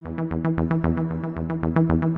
Thank you.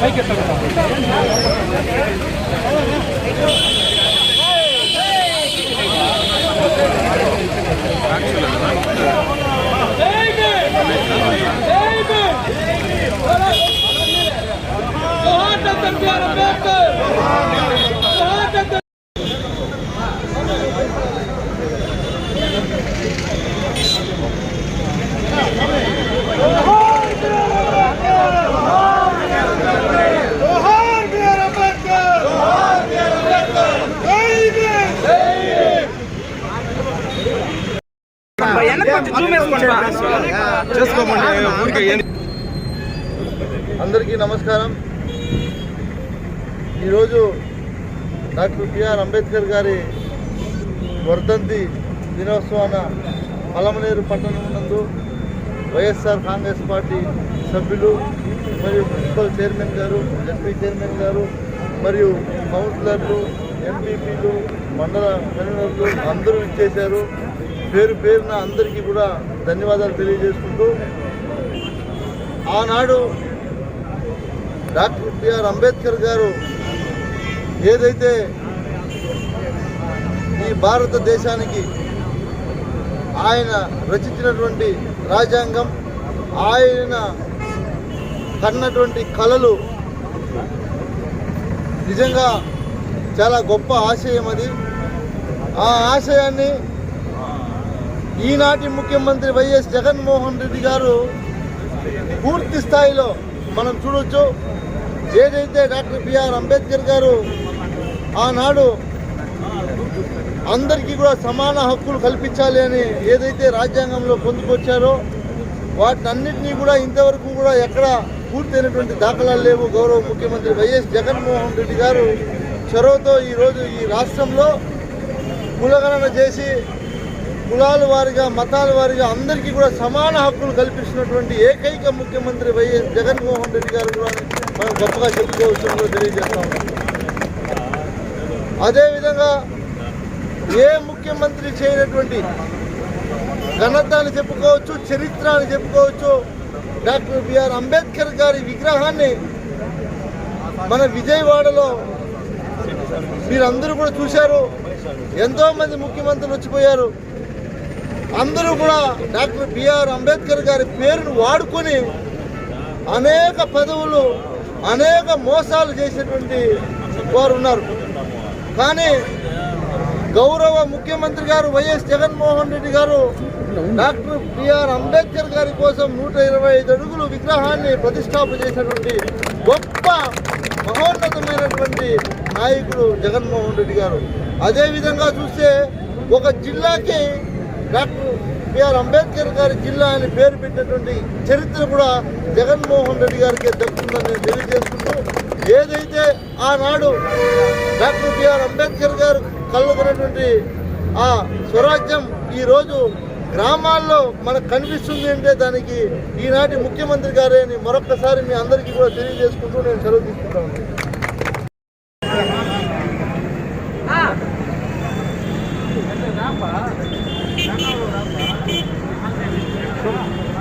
ಪೈಕೆ ತಗೊಂಡು అందరికీ నమస్కారం. ఈరోజు డాక్టర్ బిఆర్ అంబేద్కర్ గారి వర్ధంతి దినోత్సవాన పలమనేరు పట్టణం నందు వైఎస్ఆర్ కాంగ్రెస్ పార్టీ సభ్యులు మరియు మున్సిపల్ చైర్మన్ గారు ఎస్పీ చైర్మన్ గారు మరియు కౌన్సిలర్లు ఎంపీపీలు మండల కన్వీనర్లు అందరూ ఇచ్చేశారు పేరు పేరున అందరికీ కూడా ధన్యవాదాలు తెలియజేసుకుంటూ ఆనాడు డాక్టర్ బిఆర్ అంబేద్కర్ గారు ఏదైతే ఈ భారతదేశానికి ఆయన రచించినటువంటి రాజ్యాంగం ఆయన కన్నటువంటి కళలు నిజంగా చాలా గొప్ప ఆశయం అది. ఆ ఆశయాన్ని ఈనాటి ముఖ్యమంత్రి వైఎస్ జగన్మోహన్ రెడ్డి గారు పూర్తి స్థాయిలో మనం చూడొచ్చు. ఏదైతే డాక్టర్ బిఆర్ అంబేద్కర్ గారు ఆనాడు అందరికీ కూడా సమాన హక్కులు కల్పించాలి అని ఏదైతే రాజ్యాంగంలో పొందుకొచ్చారో వాటినన్నింటినీ కూడా ఇంతవరకు కూడా ఎక్కడ పూర్తయినటువంటి దాఖలాలు లేవు. గౌరవ ముఖ్యమంత్రి వైఎస్ జగన్మోహన్ రెడ్డి గారు చొరవతో ఈరోజు ఈ రాష్ట్రంలో కులగణన చేసి కులాల వారిగా మతాల వారిగా అందరికీ కూడా సమాన హక్కులు కల్పిస్తున్నటువంటి ఏకైక ముఖ్యమంత్రి వైఎస్ జగన్మోహన్ రెడ్డి గారు కూడా మనం గొప్పగా చెప్పుకోవచ్చు తెలియజేస్తాం అదేవిధంగా ఏ ముఖ్యమంత్రి చేయనటువంటి ఘనత అని చెప్పుకోవచ్చు చరిత్ర అని చెప్పుకోవచ్చు డాక్టర్ బిఆర్ అంబేద్కర్ గారి విగ్రహాన్ని మన విజయవాడలో మీరందరూ కూడా చూశారు. ఎంతోమంది ముఖ్యమంత్రులు వచ్చిపోయారు. అందరూ కూడా డాక్టర్ బిఆర్ అంబేద్కర్ గారి పేరును వాడుకొని అనేక పదవులు అనేక మోసాలు చేసేటువంటి వారు ఉన్నారు. కానీ గౌరవ ముఖ్యమంత్రి గారు వైఎస్ జగన్మోహన్ రెడ్డి గారు డాక్టర్ బిఆర్ అంబేద్కర్ గారి కోసం నూట ఇరవై ఐదు అడుగులు విగ్రహాన్ని ప్రతిష్టాపన చేసినటువంటి గొప్ప మహోన్నతమైనటువంటి నాయకుడు జగన్మోహన్ రెడ్డి గారు. అదేవిధంగా చూస్తే ఒక జిల్లాకి డాక్టర్ బిఆర్ అంబేద్కర్ గారి జిల్లా అని పేరు పెట్టినటువంటి చరిత్ర కూడా జగన్మోహన్ రెడ్డి గారికి దక్కుతుందని నేను తెలియజేసుకుంటూ ఏదైతే ఆనాడు డాక్టర్ బిఆర్ అంబేద్కర్ గారు కళ్ళకున్నటువంటి ఆ స్వరాజ్యం ఈరోజు గ్రామాల్లో మనకు కనిపిస్తుంది అంటే దానికి ఈనాటి ముఖ్యమంత్రి గారే అని మరొక్కసారి మీ అందరికీ కూడా తెలియజేసుకుంటూ నేను సెలవు తీసుకుంటాను.